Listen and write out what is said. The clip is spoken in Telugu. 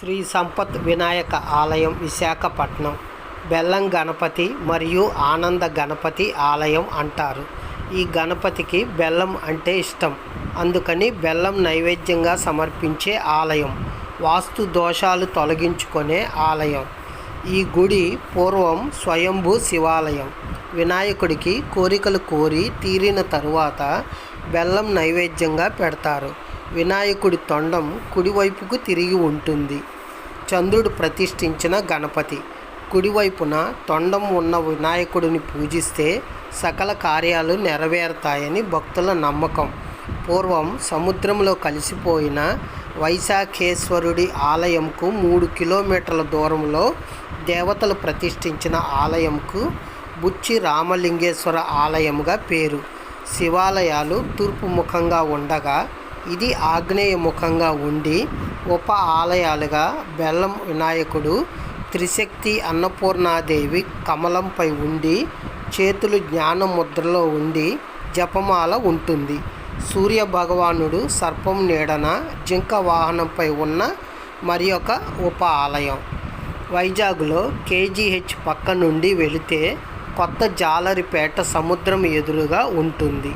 శ్రీ సంపత్ వినాయక ఆలయం విశాఖపట్నం బెల్లం గణపతి మరియు ఆనంద గణపతి ఆలయం అంటారు. ఈ గణపతికి బెల్లం అంటే ఇష్టం. అందుకని బెల్లం నైవేద్యంగా సమర్పించే ఆలయం వాస్తు దోషాలు తొలగించుకునే ఆలయం. ఈ గుడి పూర్వం స్వయంభూ శివాలయం. వినాయకుడికి కోరికలు కోరి తీరిన తరువాత బెల్లం నైవేద్యంగా పెడతారు. వినాయకుడి తొండం కుడివైపుకు తిరిగి ఉంటుంది. చంద్రుడు ప్రతిష్ఠించిన గణపతి. కుడివైపున తొండం ఉన్న వినాయకుడిని పూజిస్తే సకల కార్యాలు నెరవేరుతాయని భక్తుల నమ్మకం. పూర్వం సముద్రంలో కలిసిపోయిన వైశాఖేశ్వరుడి ఆలయంకు మూడు కిలోమీటర్ల దూరంలో దేవతలు ప్రతిష్ఠించిన ఆలయంకు బుచ్చి రామలింగేశ్వర ఆలయంగా పేరు. శివాలయాలు తూర్పు ముఖంగా ఉండగా ఇది ఆగ్నేయముఖంగా ఉండి ఉప ఆలయాలుగా బెల్లం వినాయకుడు త్రిశక్తి అన్నపూర్ణాదేవి కమలంపై ఉండి చేతులు జ్ఞాన ముద్రలో ఉండి జపమాల ఉంటుంది. సూర్య భగవానుడు సర్పం నీడన జింక వాహనంపై ఉన్న మరి ఒక ఉప ఆలయం. వైజాగ్లో కేజీహెచ్ పక్క నుండి వెళితే కొత్త జాలరిపేట సముద్రం ఎదురుగా ఉంటుంది.